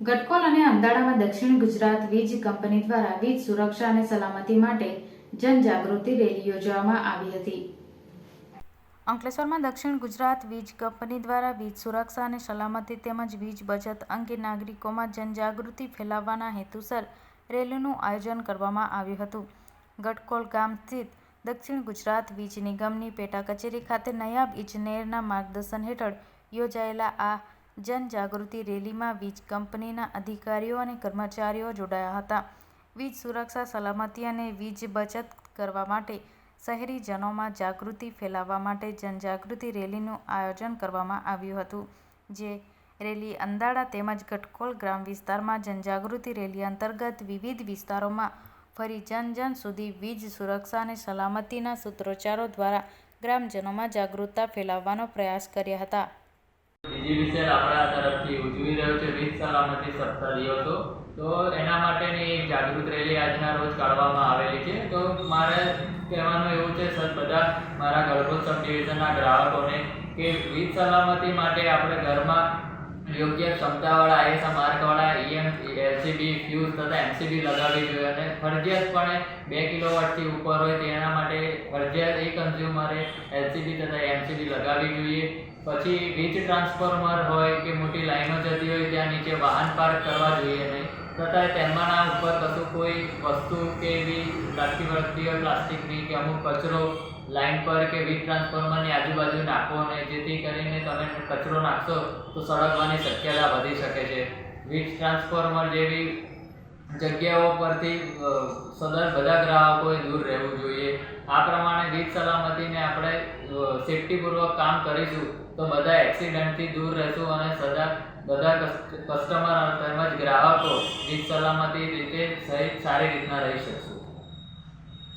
ગટકોલ અને અંદાડામાં દક્ષિણ ગુજરાત વીજ કંપની દ્વારા વીજ સુરક્ષા અને સલામતી માટે જનજાગૃતિ રેલી યોજવામાં આવી હતી. અંકલેશ્વરમાં દક્ષિણ ગુજરાત વીજ કંપની દ્વારા વીજ સુરક્ષા અને સલામતી તેમજ વીજ બચત અંગે નાગરિકોમાં જનજાગૃતિ ફેલાવવાના હેતુસર રેલીનું આયોજન કરવામાં આવ્યું હતું. ગટકોલ ગામ સ્થિત દક્ષિણ ગુજરાત વીજ નિગમની પેટા કચેરી ખાતે નયાબ ઇજનેરના માર્ગદર્શન હેઠળ યોજાયેલા આ જનજાગૃતિ રેલીમાં વીજ કંપનીના અધિકારીઓ અને કર્મચારીઓ જોડાયા હતા. વીજ સુરક્ષા, સલામતી અને વીજ બચત કરવા માટે શહેરીજનોમાં જાગૃતિ ફેલાવવા માટે જનજાગૃતિ રેલીનું આયોજન કરવામાં આવ્યું હતું, જે રેલી અંદાડા તેમજ ગટકોલ ગ્રામ વિસ્તારમાં જનજાગૃતિ રેલી અંતર્ગત વિવિધ વિસ્તારોમાં ફરી જન જન સુધી વીજ સુરક્ષા અને સલામતીના સૂત્રોચ્ચારો દ્વારા ગ્રામજનોમાં જાગૃતતા ફેલાવવાનો પ્રયાસ કર્યા હતા. ડીજીવીસીએલ આપણા તરફથી ઉજવી રહ્યો છે વીજ સલામતી સપ્તાહ દિવસો તો એના માટેની એક જાગૃત રેલી આજના રોજ કાઢવામાં આવેલી છે. તો મારે કહેવાનું એવું છે, સર, બધા મારા ગળગોત સબ ડિવિઝનના ગ્રાહકોને કે વીજ સલામતી માટે આપણે ઘરમાં યોગ્ય ક્ષમતાવાળા આઈએસઆ માર્કવાળા, ઈએમ, એલસીબી ફ્યુઝ તથા એમસીબી લગાવવી જોઈએ અને ફરજિયાતપણે બે કિલોવોટથી ઉપર હોય તેના માટે ફરજિયાત એ કન્ઝ્યુમરે એલસીબી તથા એમસીબી લગાવવી જોઈએ. પછી વીજ ટ્રાન્સફોર્મર હોય કે મોટી લાઈનો જતી હોય ત્યાં નીચે વાહન પાર્ક કરવા જોઈએ નહીં. તથા તેમાંના ઉપર કશું કોઈ વસ્તુ કે એવી લાગતી વળગતી હોય પ્લાસ્ટિકની કે અમુક કચરો લાઈન પર કે વીજ ટ્રાન્સફોર્મરની આજુબાજુ નાખવો નહીં જેથી કરીને તમે કચરો નાખશો તો સળગવાની શક્યતા વધી શકે છે. વીજ ટ્રાન્સફોર્મર જેવી જગ્યાઓ પરથી સદર બધા ગ્રાહકોએ દૂર રહેવું જોઈએ. આ પ્રમાણે વીજ સલામતીને આપણે સેફટીપૂર્વક કામ કરીશું, તો બધા એક્સિડન્ટથી દૂર રહેશું અને સદા બધા કસ્ટમર તેમજ ગ્રાહકો જીત સલામતી રીતે સહિત સારી રીતના રહી શકશું.